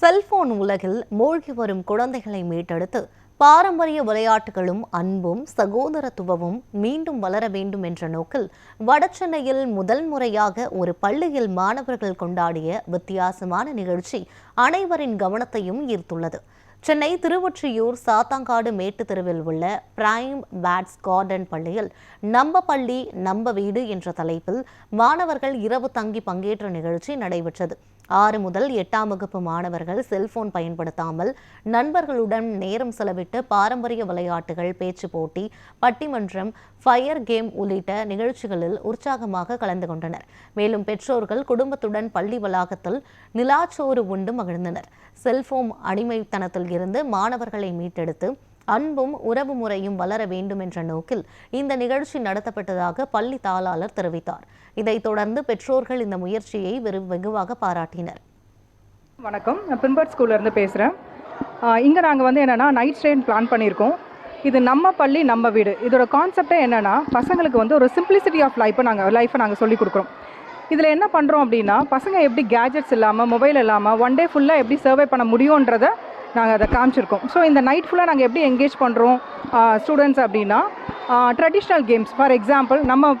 Cellphone உலகில் மூழ்கி வரும் குழந்தைகளை மீட்டெடுத்து பாரம்பரிய விளையாட்டுகளும் அன்பும் சகோதரத்துவமும் மீண்டும் வளர வேண்டும் என்ற நோக்கில் வடசென்னையில் முதல் முறையாக ஒரு பள்ளியில் மாணவர்கள் கொண்டாடிய வித்தியாசமான நிகழ்ச்சி அனைவரின் கவனத்தையும் ஈர்த்துள்ளது. சென்னை திருவொற்றியூர் சாத்தாங்காடு மேட்டு தெருவில் உள்ள பிரைம் பேட்ஸ் கார்டன் பள்ளியில் நம்ப பள்ளி நம்ப வீடு என்ற தலைப்பில் மாணவர்கள் இரவு தங்கி பங்கேற்ற நிகழ்ச்சி நடைபெற்றது. ஆறு முதல் எட்டாம் வகுப்பு மாணவர்கள் செல்போன் பயன்படுத்தாமல் நண்பர்களுடன் நேரம் செலவிட்டு பாரம்பரிய விளையாட்டுகள் பேச்சு போட்டி பட்டிமன்றம் ஃபயர் கேம் உள்ளிட்ட நிகழ்ச்சிகளில் உற்சாகமாக கலந்து கொண்டனர். மேலும் பெற்றோர்கள் குடும்பத்துடன் பள்ளி வளாகத்தில் நிலாச்சோறு உண்டு மகிழ்ந்தனர். செல்போன் அடிமைத்தனத்தில் இருந்து மாணவர்களை மீட்டெடுத்து அன்பும் உறவு முறையும் வளர வேண்டும் என்ற நோக்கில் இந்த நிகழ்ச்சி நடத்தப்பட்டதாக பள்ளி தாளாளர் தெரிவித்தார். இதைத் தொடர்ந்து பெற்றோர்கள் இந்த முயற்சியை வெகுவாக பாராட்டினர். வணக்கம். நான் பின்பர்ட் ஸ்கூல்லேருந்து பேசுகிறேன் இங்கே நாங்கள் வந்து என்னென்னா நைட் ஸ்டேன் பிளான் பண்ணியிருக்கோம். இது நம்ம பள்ளி நம்ம வீடு. இதோட கான்செப்டே என்னென்னா பசங்களுக்கு வந்து ஒரு சிம்பிளிசிட்டி ஆஃப் லைஃப்பை நாங்கள் லைஃப்பை நாங்கள் சொல்லிக் கொடுக்குறோம். இதில் என்ன பண்ணுறோம் அப்படின்னா பசங்க எப்படி கேஜெட்ஸ் இல்லாமல் மொபைல் இல்லாமல் ஒன் டே ஃபுல்லாக எப்படி சர்வே பண்ண முடியுன்றதை நாங்கள் அதை காமிச்சிருக்கோம். ஸோ இந்த நைட் ஃபுல்லாக நாங்கள் எப்படி என்கேஜ் பண்ணுறோம் ஸ்டூடெண்ட்ஸ் அப்படின்னா ட்ரெடிஷ்னல் கேம்ஸ் ஃபார் எக்ஸாம்பிள் நம்ம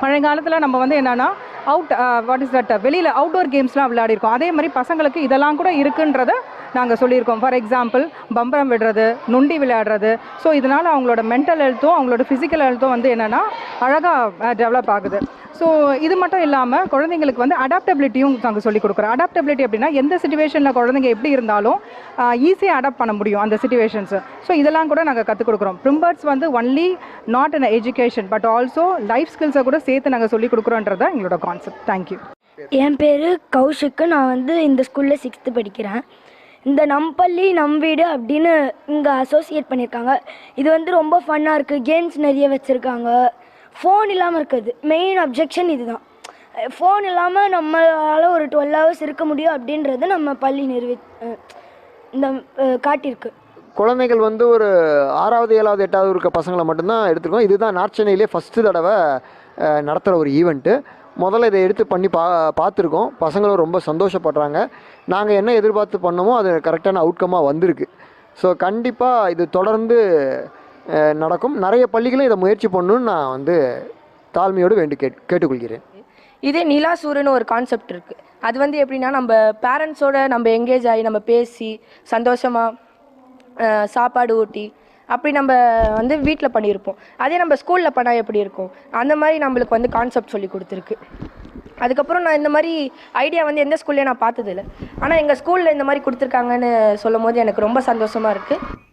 பழையகாலத்தில் நம்ம வந்து என்னென்னா அவுட் வாட் இஸ் தட் வெளியில் அவுட்டோர் கேம்ஸ்லாம் விளையாடிருக்கோம். அதே மாதிரி பசங்களுக்கு இதெல்லாம் கூட இருக்குன்றத நாங்கள் சொல்லியிருக்கோம். ஃபார் எக்ஸாம்பிள் பம்பரம் விடுறது நொண்டி விளையாடுறது. ஸோ இதனால் அவங்களோட மென்டல் ஹெல்த்தும் அவங்களோட ஃபிசிக்கல் ஹெல்த்தும் வந்து என்னென்னா அழகாக டெவலப் uh, ஆகுது. ஸோ இது மட்டும் இல்லாமல் குழந்தைங்களுக்கு வந்து அடாப்டபிலிட்டியும் நாங்கள் சொல்லிக் கொடுக்குறோம். அடாப்டபிலிட்டி அப்படின்னா எந்த சுச்சுவேஷனில் குழந்தைங்க எப்படி இருந்தாலும் uh, ஈஸியாக அடாப்ட் பண்ண முடியும் அந்த சுச்சுவேஷன்ஸு ஸோ இதெல்லாம் கூட நாங்கள் கற்றுக் கொடுக்குறோம். ப்ரிம்பர்ட்ஸ் வந்து only not in education but also life ஸ்கில்ஸை கூட சேர்த்து நாங்கள் சொல்லிக் கொடுக்குறோன்றதான் எங்களோட கான்செப்ட் தேங்க்யூ என் பேர் கௌஷிக்கு. நான் வந்து இந்த ஸ்கூலில் சிக்ஸ்த்து படிக்கிறேன். இந்த நம் பள்ளி நம் வீடு அப்படின்னு இங்கே அசோசியேட் பண்ணியிருக்காங்க. இது வந்து ரொம்ப ஃபன்னாக இருக்குது கேம்ஸ் நிறைய வச்சுருக்காங்க. ஃபோன் இல்லாமல் இருக்குது மெயின் அப்ஜெக்ஷன் இதுதான். ஃபோன் இல்லாமல் நம்மளால் ஒரு டுவெல் ஹவர்ஸ் இருக்க முடியும் அப்படின்றது நம்ம பள்ளி நிறுவி இந்த காட்டியிருக்கு. குழந்தைகள் வந்து ஒரு ஆறாவது ஏழாவது எட்டாவது இருக்க பசங்களை மட்டும்தான் எடுத்துருக்கோம். இதுதான் நார்த் சென்னையிலே ஃபஸ்ட்டு தடவை நடத்துகிற ஒரு ஈவெண்ட்டு முதல்ல இதை எடுத்து பண்ணி பா பார்த்துருக்கோம். பசங்களும் ரொம்ப சந்தோஷப்படுறாங்க. நாங்கள் என்ன எதிர்பார்த்து பண்ணோமோ அது கரெக்டான அவுட்கமாக வந்திருக்கு. ஸோ கண்டிப்பாக இது தொடர்ந்து நடக்கும். நிறைய பள்ளிகளும் இதை முயற்சி பண்ணணும்னு நான் வந்து தாழ்மையோடு வேண்டி கேட் கேட்டுக்கொள்கிறேன். இதே நிலாசூருன்னு ஒரு கான்செப்ட் இருக்குது அது வந்து எப்படின்னா நம்ம பேரண்ட்ஸோட நம்ம எங்கேஜ் ஆகி நம்ம பேசி சந்தோஷமாக சாப்பாடு ஊட்டி அப்படி நம்ம வந்து வீட்டில் பண்ணியிருப்போம். அதே நம்ம ஸ்கூலில் பண்ணால் எப்படி இருக்கும்? அந்த மாதிரி நம்மளுக்கு வந்து கான்செப்ட் சொல்லி கொடுத்துருக்கு. அதுக்கப்புறம் நான் இந்த மாதிரி ஐடியா வந்து எந்த ஸ்கூல்லையும் நான் பார்த்ததில்ல. ஆனால் எங்கள் ஸ்கூலில் இந்த மாதிரி கொடுத்துருக்காங்கன்னு சொல்லும் போது எனக்கு ரொம்ப சந்தோஷமாக இருக்குது